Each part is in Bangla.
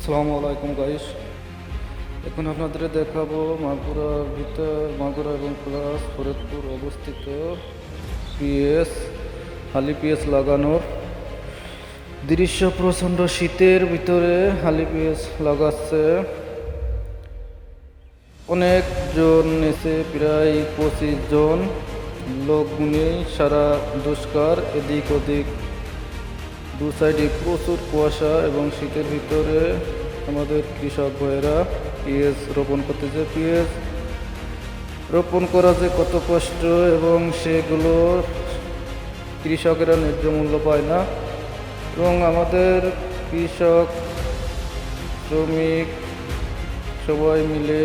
আসসালামু আলাইকুম গাইস। এখন আপনাদের দেখাবো মাগুরার ভিতর, মাগুরা এবং প্লাস ফরিদপুর অবস্থিত পিএস, হালি পিএস লাগানোর দৃশ্য প্রচণ্ড শীতের ভিতরে হালি পিএস লাগাচ্ছে। অনেকজন এসে প্রায় পঁচিশ জন লোক গুনে সারা দুষ্কার এদিক ওদিক দু সাইডে প্রচুর কুয়াশা এবং শীতের ভিতরে আমাদের কৃষক ভাইয়েরা পিএস রোপণ করতেছে। পিএস রোপণ করা যে কত কষ্ট এবং সেগুলো কৃষকেরা ন্যায্য মূল্য পায় না। এবং আমাদের কৃষক, শ্রমিক সবাই মিলে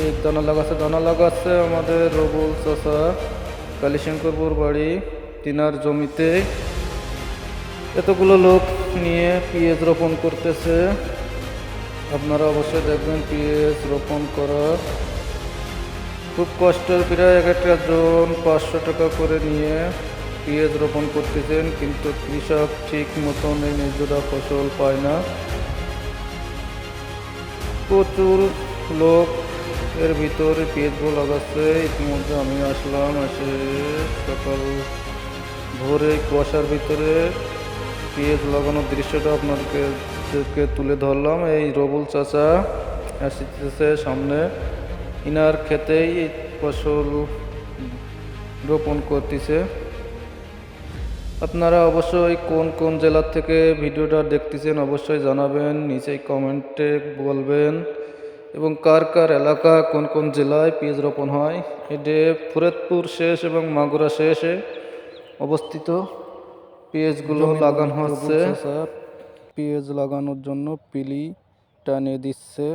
এই দানা লাগাচ্ছে দানা লাগাচ্ছে আমাদের রবুল চাষা কালীশঙ্করপুর বাড়ি তিনার জমিতে। এতগুলো লোক নিয়ে পিএস রোপণ করতেছে। আপনারা অবশ্যই দেখবেন পিএস রোপণ করা খুব কষ্টের প্রায় এক একটা জন পাঁচশো টাকা করে নিয়ে পিএস রোপণ করতেছেন, কিন্তু কৃষক ঠিক মতন এই ন্যায্যতা ফসল পায় না। প্রচুর লোক এর ভিতরে পেঁয়াজগুলো লাগাচ্ছে। ইতিমধ্যে আমি আসলাম, এসে সকাল ভোরে কুয়াশার ভিতরে পেঁয়াজ লাগানোর দৃশ্যটা আপনাদেরকে তুলে ধরলাম। এই রবুল চাচা আসতেছে সামনে। ইনার খেতেই ফসল রোপণ করতেছে। আপনারা অবশ্যই কোন কোন জেলার থেকে ভিডিওটা দেখতেছেন অবশ্যই জানাবেন নিচেই কমেন্টে বলবেন। এবং কার কার এলাকা, কোন কোন জেলায় পেঁয়াজ রোপণ হয় এটি ফরিদপুর শেষ এবং মাগুরা শেষে অবস্থিত। পেঁয়াজগুলো লাগানো হচ্ছে। পেঁয়াজ লাগানোর জন্য পিলি টানে দিচ্ছে।